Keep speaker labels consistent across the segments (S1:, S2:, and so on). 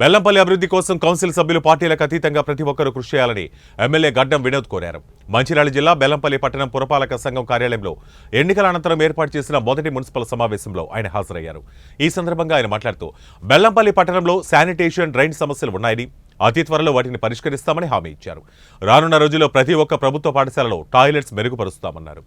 S1: బెల్లంపల్లి అభివృద్ధి కోసం కౌన్సిల్ సభ్యులు పార్టీలకు అతీతంగా ప్రతి ఒక్కరూ కృషి చేయాలని ఎమ్మెల్యే గడ్డం వినోద్ కోరారు. మంచిర్యాల జిల్లా బెల్లంపల్లి పట్టణం పురపాలక సంఘం కార్యాలయంలో ఎన్నికల అనంతరం ఏర్పాటు చేసిన మొదటి మున్సిపల్ సమావేశంలో ఆయన హాజరయ్యారు. ఈ సందర్భంగా ఆయన మాట్లాడుతూ బెల్లంపల్లి పట్టణంలో శానిటేషన్ డ్రైన్ సమస్యలు ఉన్నాయని అతి త్వరలో వాటిని పరిష్కరిస్తామని హామీ ఇచ్చారు. రానున్న రోజుల్లో ప్రతి ఒక్క ప్రభుత్వ పాఠశాలలో టాయిలెట్స్ మెరుగుపరుస్తామన్నారు.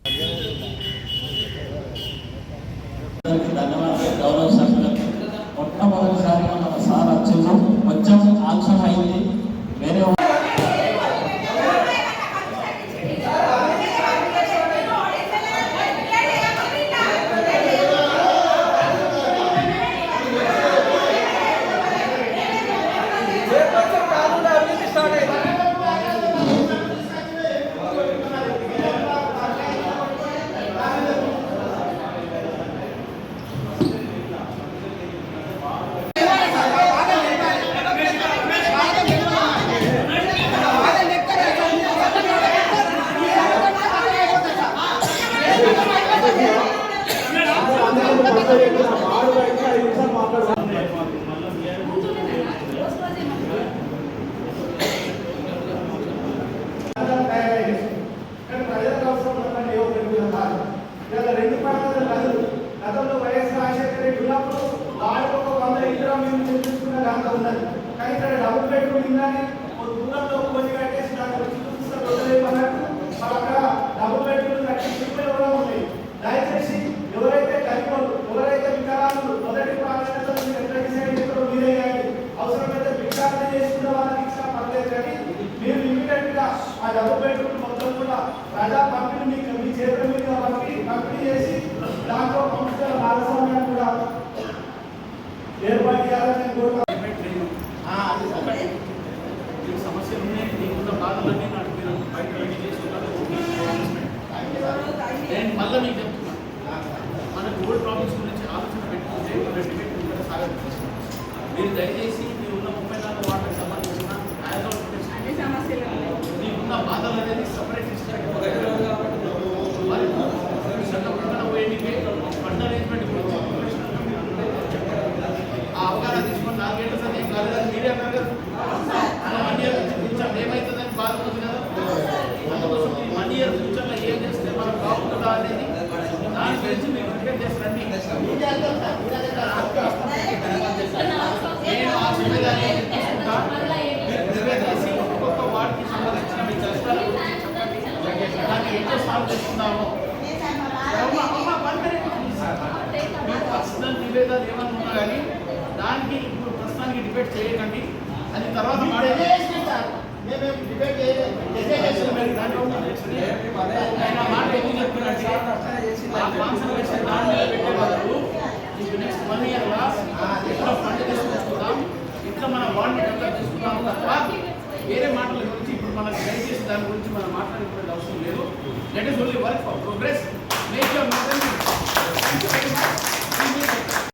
S2: గతంలో వైఎస్ రాజశేఖర రెడ్డి ఉన్నప్పుడు వాడికి ఒక వంద ఇతర మేము నిర్మించుకున్న దాంట్లో ఉన్నది కానీ ఇక్కడ డబుల్ బెడ్రూమ్ ఉందని ఒక దూరంలో కొన్ని మొత్తం కూడా ప్రజా పంపిణీ మీకు మీ చేతుల మీద పంపి పంపిణీ చేసి దాంట్లో పంపించిన భాగస్వామ్యాన్ని కూడా ఏర్పాటు చేయాలని కోరుతా
S3: ఆ, అది సార్.
S4: మీకు సమస్యలు ఉన్నాయి మీకున్న బాధలన్నీ నాకు మీరు బయట రెడీ చేసి ఉన్నారు. నేను మళ్ళీ మీకు సాల్వ్ చేసుకుందామో అమ్మ, అమ్మ, one minute, please. మీ పర్సనల్ నివేదనలు ఏమైనా ఉన్నా కానీ దానికి ఇప్పుడు ప్రస్తుతానికి డిబేట్ చేయకండి. అది తర్వాత నెక్స్ట్ వన్ ఇయర్ ఎట్లా ఫండ్ తీసుకొచ్చుకుందాం ఇట్లా మన వాడిని డెవలప్ చేసుకుందాం తప్ప వేరే మాటల గురించి ఇప్పుడు మనకి దయచేసి దాని గురించి మనం మాట్లాడుకునే Let us only work for progress.